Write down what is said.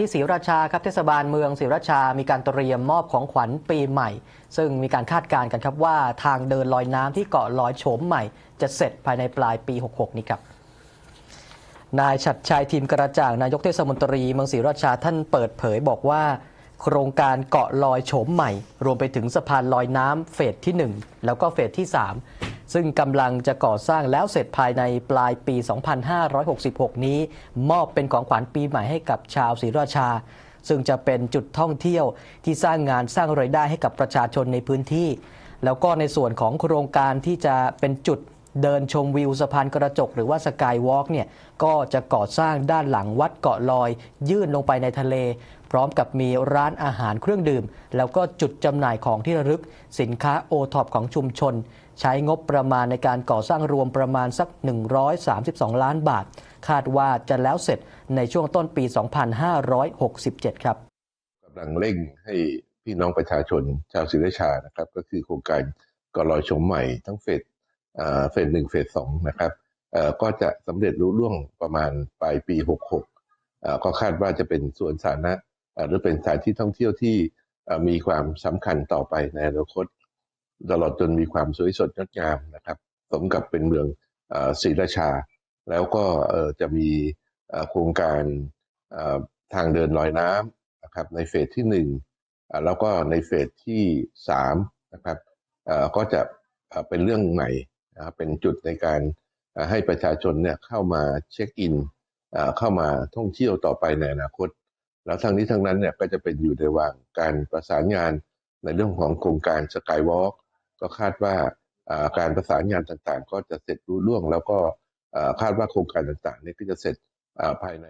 ที่ศรีราชาครับเทศบาลเมืองศรีราชา มีการเตรียมมอบของขวัญปีใหม่ ซึ่งมีการคาดการณ์กันครับว่าทางเดินลอยน้ำที่เกาะลอยโฉมใหม่ จะเสร็จภายในปลายปี 66 นี้ครับนายชัดชัยทีมกระจ่างนายกเทศมนตรีเมืองศรีราชาท่านเปิดเผยบอกว่า โครงการเกาะลอยโฉมใหม่ รวมไปถึงสะพานลอยน้ำเฟสที่ 1 แล้วก็เฟสที่ 3 ซึ่งกำลังจะก่อสร้างแล้วเสร็จภายในปลายปี 2566 นี้ มอบเป็นของขวัญปีใหม่ให้กับชาวศรีราชา ซึ่งจะเป็นจุดท่องเที่ยวที่สร้างงานสร้างรายได้ให้กับประชาชนในพื้นที่ แล้วก็ในส่วนของโครงการที่จะเป็นจุด เดินชมวิวสะพานกระจกหรือว่าสกายวอล์กเนี่ยก็จะก่อสร้างด้านหลังวัดเกาะลอย ยื่นลงไปในทะเล พร้อมกับมีร้านอาหารเครื่องดื่ม แล้วก็จุดจำหน่ายของที่ระลึก สินค้าโอท็อปของชุมชน ใช้งบประมาณในการก่อสร้างรวมประมาณสัก 132 ล้านบาท คาดว่าจะแล้วเสร็จในช่วงต้นปี 2567 ครับกำลังเร่งให้พี่น้องประชาชนชาวศรีราชานะครับ ก็คือโครงการกอลอยชมใหม่ทั้งเฟส เฟสหนึ่งเฟสสองนะครับก็จะสำเร็จรุ่ล่วงประมาณปลายปี 66 ก็คาดว่าจะเป็นสวนสาธารณะหรือเป็นสถานที่ท่องเที่ยวที่มีความสำคัญต่อไปในอนาคตตลอดจนมีความสวยสดงดงามนะครับ สมกับเป็นเมืองศรีราชา แล้วก็จะมีโครงการทางเดินลอยน้ำนะครับในเฟสที่หนึ่งแล้วก็ในเฟสที่สามนะครับก็จะเป็นเรื่องใหม่ เป็นจุดในการให้ประชาชนเนี่ยเข้ามาเช็คอินเข้ามาท่องเที่ยวต่อไปในอนาคต แล้วทั้งนี้ทั้งนั้นเนี่ยก็จะเป็นอยู่ในระหว่างการประสานงานในเรื่องของโครงการสกายวอล์กก็คาดว่าการประสานงานต่างๆ ก็จะเสร็จรุ่ล่วง แล้วก็คาดว่าโครงการต่างๆนี่ก็จะเสร็จภายใน